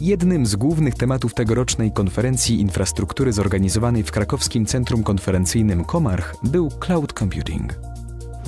Jednym z głównych tematów tegorocznej konferencji infrastruktury zorganizowanej w krakowskim Centrum Konferencyjnym Komarch był cloud computing.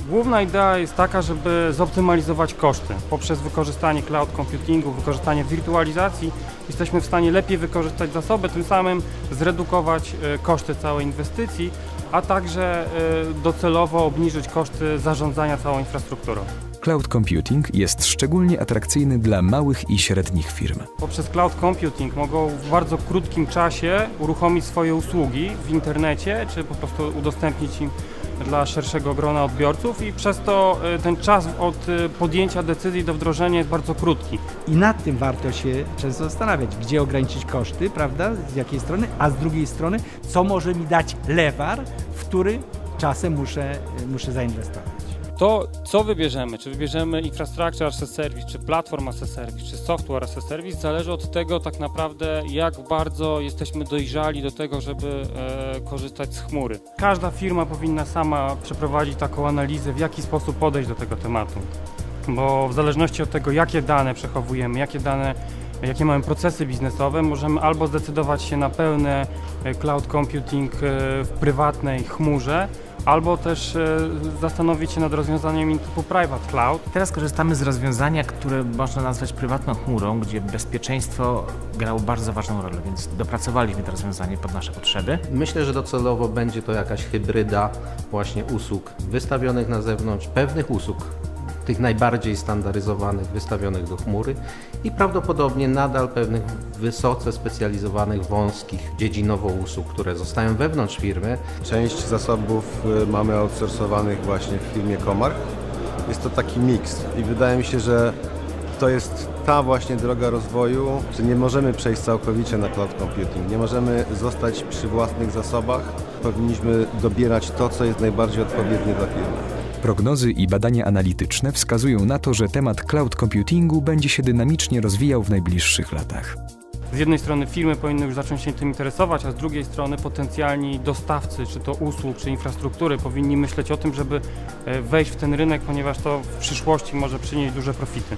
Główna idea jest taka, żeby zoptymalizować koszty. Poprzez wykorzystanie cloud computingu, wykorzystanie wirtualizacji jesteśmy w stanie lepiej wykorzystać zasoby, tym samym zredukować e, koszty całej inwestycji, a także e, docelowo obniżyć koszty zarządzania całą infrastrukturą. Cloud computing jest szczególnie atrakcyjny dla małych i średnich firm. Poprzez cloud computing mogą w bardzo krótkim czasie uruchomić swoje usługi w internecie, czy po prostu udostępnić im dla szerszego grona odbiorców i przez to e, ten czas od e, podjęcia decyzji do wdrożenia jest bardzo krótki. I nad tym warto się często zastanawiać, gdzie ograniczyć koszty, prawda, z jakiej strony, a z drugiej strony, co może mi dać lewar, w który czasem muszę, muszę zainwestować. To, co wybierzemy, czy wybierzemy infrastructure as a service, czy platform as a service, czy software as a service, zależy od tego tak naprawdę, jak bardzo jesteśmy dojrzali do tego, żeby e, korzystać z chmury. Każda firma powinna sama przeprowadzić taką analizę, w jaki sposób podejść do tego tematu. Bo w zależności od tego, jakie dane przechowujemy, jakie dane, jakie mamy procesy biznesowe, możemy albo zdecydować się na pełny e, cloud computing e, w prywatnej chmurze, albo też e, zastanowić się nad rozwiązaniami typu private cloud. Teraz korzystamy z rozwiązania, które można nazwać prywatną chmurą, gdzie bezpieczeństwo grało bardzo ważną rolę, więc dopracowaliśmy to rozwiązanie pod nasze potrzeby. Myślę, że docelowo będzie to jakaś hybryda właśnie usług wystawionych na zewnątrz, pewnych usług, tych najbardziej standaryzowanych, wystawionych do chmury i prawdopodobnie nadal pewnych wysoce specjalizowanych, wąskich, dziedzinowo usług, które zostają wewnątrz firmy, Część zasobów y, mamy outsourcowanych właśnie w firmie Komarch. Jest to taki miks i wydaje mi się, że to jest ta właśnie droga rozwoju, że nie możemy przejść całkowicie na cloud computing. Nie możemy zostać przy własnych zasobach. Powinniśmy dobierać to, co jest najbardziej odpowiednie dla firmy. Prognozy i badania analityczne wskazują na to, że temat cloud computingu będzie się dynamicznie rozwijał w najbliższych latach. Z jednej strony firmy powinny już zacząć się tym interesować, a z drugiej strony potencjalni dostawcy, czy to usług, czy infrastruktury powinni myśleć o tym, żeby e, wejść w ten rynek, ponieważ to w przyszłości może przynieść duże profity.